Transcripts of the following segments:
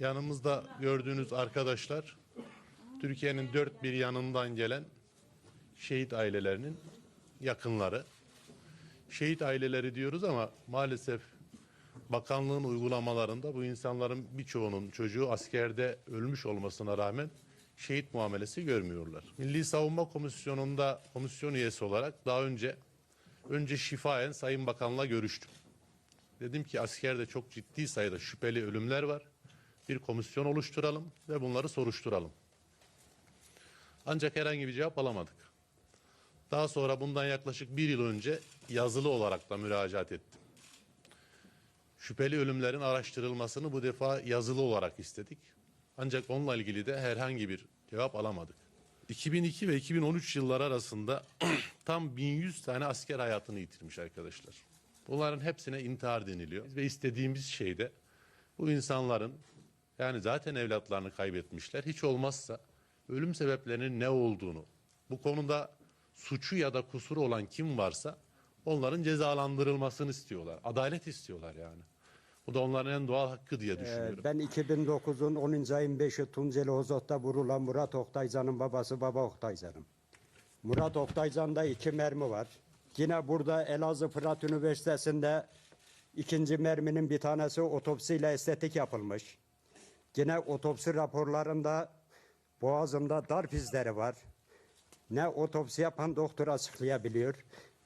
Yanımızda gördüğünüz arkadaşlar Türkiye'nin dört bir yanından gelen şehit ailelerinin yakınları. Şehit aileleri diyoruz ama maalesef bakanlığın uygulamalarında bu insanların birçoğunun çocuğu askerde ölmüş olmasına rağmen şehit muamelesi görmüyorlar. Milli Savunma Komisyonu'nda komisyon üyesi olarak daha önce önce şifayen Sayın Bakan'la görüştüm. Dedim ki askerde çok ciddi sayıda şüpheli ölümler var. Bir komisyon oluşturalım ve bunları soruşturalım. Ancak herhangi bir cevap alamadık. Daha sonra bundan yaklaşık bir yıl önce yazılı olarak da müracaat ettim. Şüpheli ölümlerin araştırılmasını bu defa yazılı olarak istedik. Ancak onunla ilgili de herhangi bir cevap alamadık. 2002 ve 2013 yılları arasında tam 1100 tane asker hayatını yitirmiş arkadaşlar. Bunların hepsine intihar deniliyor. Ve istediğimiz şey de bu insanların yani zaten evlatlarını kaybetmişler. Hiç olmazsa ölüm sebeplerinin ne olduğunu, bu konuda suçu ya da kusuru olan kim varsa onların cezalandırılmasını istiyorlar. Adalet istiyorlar yani. Bu da onların en doğal hakkı diye düşünüyorum. Ben 2009'un 10. ayın 5'i Tunceli Hozot'ta vurulan Murat Oktaycan'ın babası Baba Oktaycan'ım. Murat Oktaycan'da iki mermi var. Yine burada Elazığ Fırat Üniversitesi'nde ikinci merminin bir tanesi otopsiyle estetik yapılmış. Yine otopsi raporlarında boğazımda darp izleri var. Ne otopsi yapan doktor açıklayabiliyor,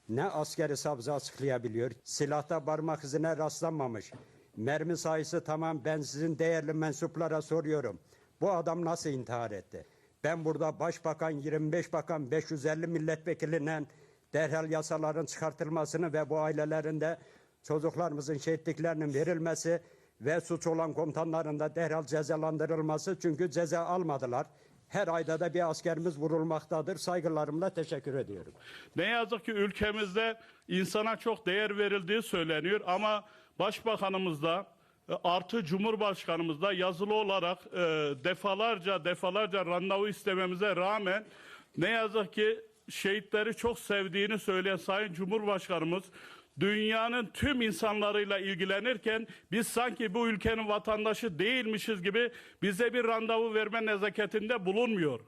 ne askeri savcı açıklayabiliyor. Silahta parmak izine rastlanmamış. Mermi sayısı tamam ben sizin değerli mensuplara soruyorum. Bu adam nasıl intihar etti? Ben burada başbakan, 25 bakan, 550 milletvekilinden derhal yasaların çıkartılmasını ve bu ailelerinde çocuklarımızın şehitliklerinin verilmesi ve suç olan komutanların da derhal cezalandırılması çünkü ceza almadılar. Her ayda da bir askerimiz vurulmaktadır. Saygılarımla teşekkür ediyorum. Ne yazık ki ülkemizde insana çok değer verildiği söyleniyor ama başbakanımız da e, artı cumhurbaşkanımız da yazılı olarak e, defalarca defalarca randevu istememize rağmen ne yazık ki şehitleri çok sevdiğini söyleyen Sayın Cumhurbaşkanımız dünyanın tüm insanlarıyla ilgilenirken biz sanki bu ülkenin vatandaşı değilmişiz gibi bize bir randevu verme nezaketinde bulunmuyor.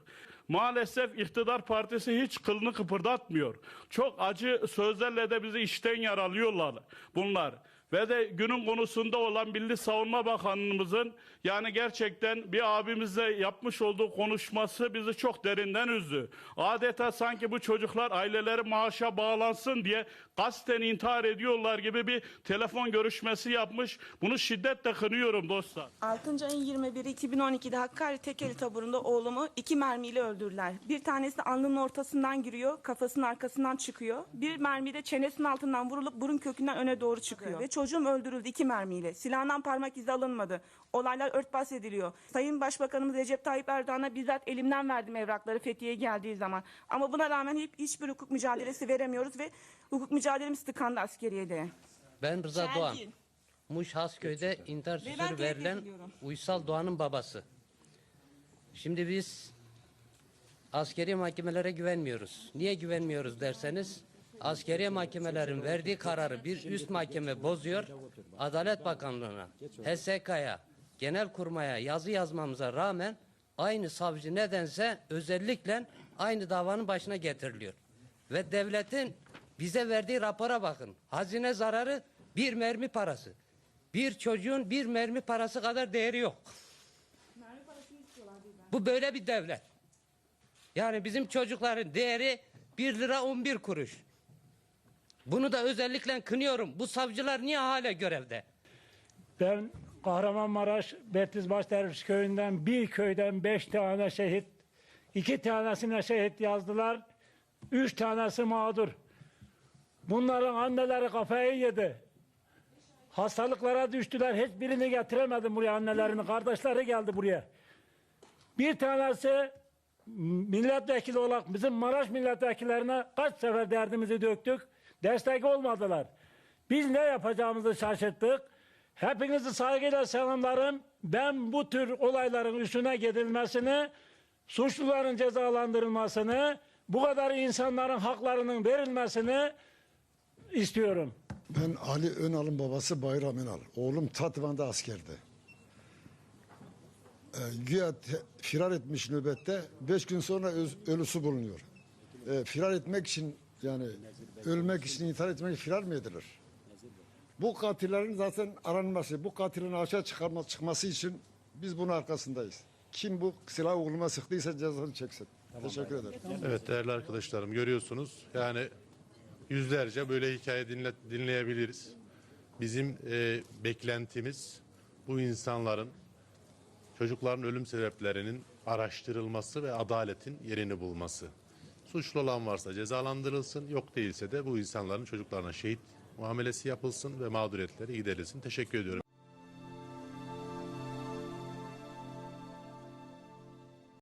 Maalesef iktidar partisi hiç kılını kıpırdatmıyor. Çok acı sözlerle de bizi işten yaralıyorlar bunlar. Ve de günün konusunda olan Milli Savunma Bakanımızın yani gerçekten bir abimizle yapmış olduğu konuşması bizi çok derinden üzdü. Adeta sanki bu çocuklar aileleri maaşa bağlansın diye kasten intihar ediyorlar gibi bir telefon görüşmesi yapmış. Bunu şiddetle kınıyorum dostlar. 6. ayın 21'i 2012'de Hakkari Tekeli taburunda oğlumu iki mermiyle öldürdüler. Bir tanesi alnının ortasından giriyor, kafasının arkasından çıkıyor. Bir mermi de çenesinin altından vurulup burun kökünden öne doğru çıkıyor. Ve çocuğum öldürüldü iki mermiyle. Silahından parmak izi alınmadı. Olaylar örtbas ediliyor. Sayın Başbakanımız Recep Tayyip Erdoğan'a bizzat elimden verdim evrakları Fethiye'ye geldiği zaman. Ama buna rağmen hep hiçbir hukuk mücadelesi veremiyoruz ve hukuk mücadelemiz tıkandı askeriyede. Ben Rıza Şergin. Doğan. Muş Hasköy'de intihar teyit verilen. Uysal Doğan'ın babası. Şimdi biz askeri mahkemelere güvenmiyoruz. Niye güvenmiyoruz derseniz askeri mahkemelerin verdiği kararı bir üst mahkeme bozuyor. Adalet Bakanlığı'na, HSK'ya, Genelkurmay'a yazı yazmamıza rağmen aynı savcı nedense özellikle aynı davanın başına getiriliyor. Ve devletin bize verdiği rapora bakın. Hazine zararı bir mermi parası. Bir çocuğun bir mermi parası kadar değeri yok. Bu böyle bir devlet. Yani bizim çocukların değeri 1 lira 11 kuruş. Bunu da özellikle kınıyorum. Bu savcılar niye hala görevde? Ben Kahramanmaraş Betizbaş Derviş köyünden bir köyden beş tane şehit, iki tanesine şehit yazdılar, üç tanesi mağdur. Bunların anneleri kafayı yedi. Hastalıklara düştüler. Hiçbirini getiremedim buraya annelerini. Kardeşleri geldi buraya. Bir tanesi milletvekili olarak bizim Maraş milletvekillerine kaç sefer derdimizi döktük. Destek olmadılar. Biz ne yapacağımızı şaşırttık. Hepinizi saygıyla selamlarım. Ben bu tür olayların üstüne gidilmesini, suçluların cezalandırılmasını, bu kadar insanların haklarının verilmesini istiyorum. Ben Ali Önal'ın babası Bayram Önal. Oğlum Tatvan'da askerdi. e, güya te- firar etmiş nöbette 5 gün sonra öz- ölüsü bulunuyor. E, firar etmek için yani ölmek için intihar etmek firar mı edilir? Bu katillerin zaten aranması, bu katilin aşağı çıkarma, çıkması için biz bunun arkasındayız. Kim bu silah oğluma sıktıysa cezasını çeksin. Teşekkür ederim. Evet değerli arkadaşlarım görüyorsunuz yani yüzlerce böyle hikaye dinle, dinleyebiliriz. Bizim e, beklentimiz bu insanların çocukların ölüm sebeplerinin araştırılması ve adaletin yerini bulması. Suçlu olan varsa cezalandırılsın, yok değilse de bu insanların çocuklarına şehit muamelesi yapılsın ve mağduriyetleri giderilsin. Teşekkür ediyorum.